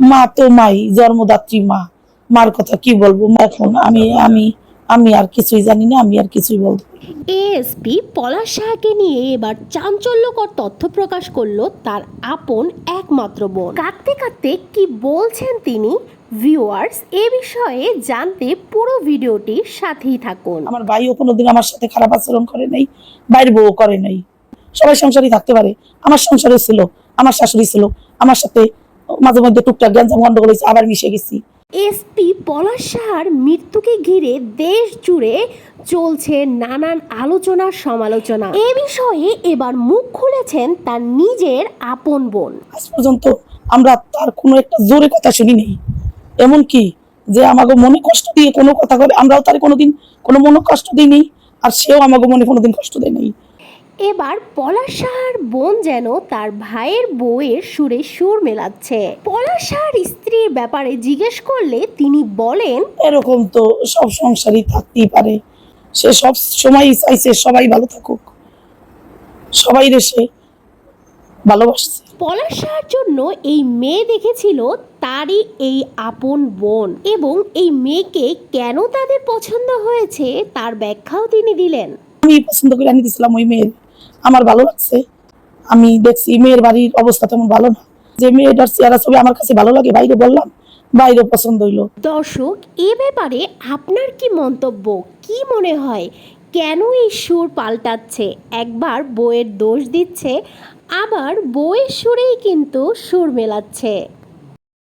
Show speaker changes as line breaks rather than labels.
মা তো মাই জন্মদাত্রী মা। মার কথা কি বলব? এখন আমি আমি আমি আর কিছুই জানি না আমি আর কিছুই বলব
এএসপি পলাশ সাহাকে নিয়ে এবার চাঞ্চল্যকর তথ্য প্রকাশ করল তার আপন একমাত্র বোন। কাঁদতে কাঁদতে কি বলছেন তিনি? ভিউয়ার্স এ বিষয়ে জানতে পুরো ভিডিওটি সাথেই থাকুন।
আমার ভাইও কোনোদিন আমার সাথে খারাপ আচরণ করে নাই বাইরের বউ করে নাই। সবাই সংসারই থাকতে পারে। আমার সংসারে ছিল আমার শাশুড়ি ছিল আমার সাথে মাঝে মধ্যে টুকটাক গ্যাঞ্জাম গন্ডগোল হয়েছে আবার মিশে গেছি।
এসপি পলাশ সাহার মৃত্যুকে ঘিরে দেশ জুড়ে চলছে নানান আলোচনা সমালোচনা। এ বিষয়ে এবার মুখ খুলেছেন তার নিজের আপন বোন।
আজ পর্যন্ত আমরা তার কোনো একটা জোরে কথা শুনি নেই। এমন কি যে আমাকে মনে কষ্ট দিয়ে কোনো কথা করে আমরাও তার কোনোদিন কোনো মনে কষ্ট দিইনি আর সেও আমাকে মনে কোনোদিন কষ্ট দেয় নাই।
এবার পলাশ সাহার বোন যেন তার ভাইয়ের বউয়ের সুরে সুর মেলাচ্ছে। পলাশ সাহার স্ত্রীর ব্যাপারে জিজ্ঞেস করলে তিনি বলেন
এরকম তো সব সংসারই থাকতেই পারে। সে সব সময়ই চাইছে সবাই ভালো থাকুক। সবাই সে ভালোবাসছে।
পলাশ সাহার জন্য এই মেয়ে দেখেছিল তারই এই আপন বোন এবং এই মেয়েকে কেন তাদের পছন্দ হয়েছে তার ব্যাখ্যাও তিনি দিলেন।
আমি পছন্দ করে আনি দিয়েছিলাম ওই মেয়ের। আমার ভালো লাগছে। আমি দেখছি মেয়ের বাড়ির অবস্থা তেমন ভালো না। যে মেয়েটার চেহারা ছবি আমার কাছে ভালো লাগে, বাইরে বললাম, বাইরে পছন্দ হইল।
দর্শক, এ ব্যাপারে আপনার কি মন্তব্য? কি মনে হয়? কেন এই সুর পাল্টাচ্ছে? একবার বইয়ের দোষ দিচ্ছে, আবার বইয়ের সুরেই কিন্তু সুর মেলাচ্ছে।